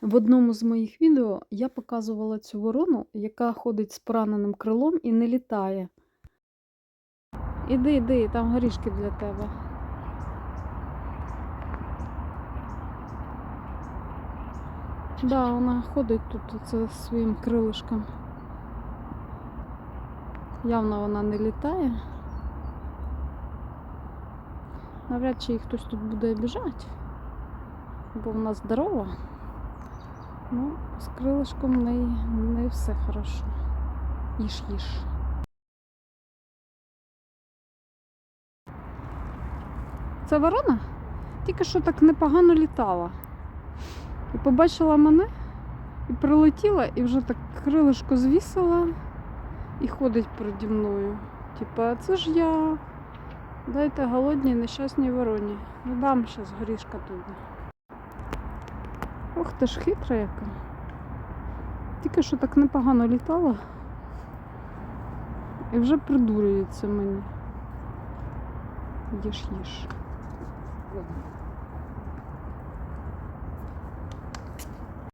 В одному з моїх відео я показувала цю ворону, яка ходить з пораненим крилом і не літає. Іди, іди, там горішки для тебе. Да, вона ходить тут оце своїм крилишком. Явно вона не літає. Навряд чи хтось тут буде обіжати, бо вона здорова. Ну, з крилишком в не все хорошо. Їж, їж. Це ворона? Тільки що так непогано літала. І побачила мене, і прилетіла, і вже так крилишко звісила і ходить переді мною. Типа, це ж я. Дайте голодній нещасній вороні. Не дам зараз горішка тобі. Ох ти ж хитра яка. Тільки що так непогано літала. І вже придурюється мені. Їж, їж.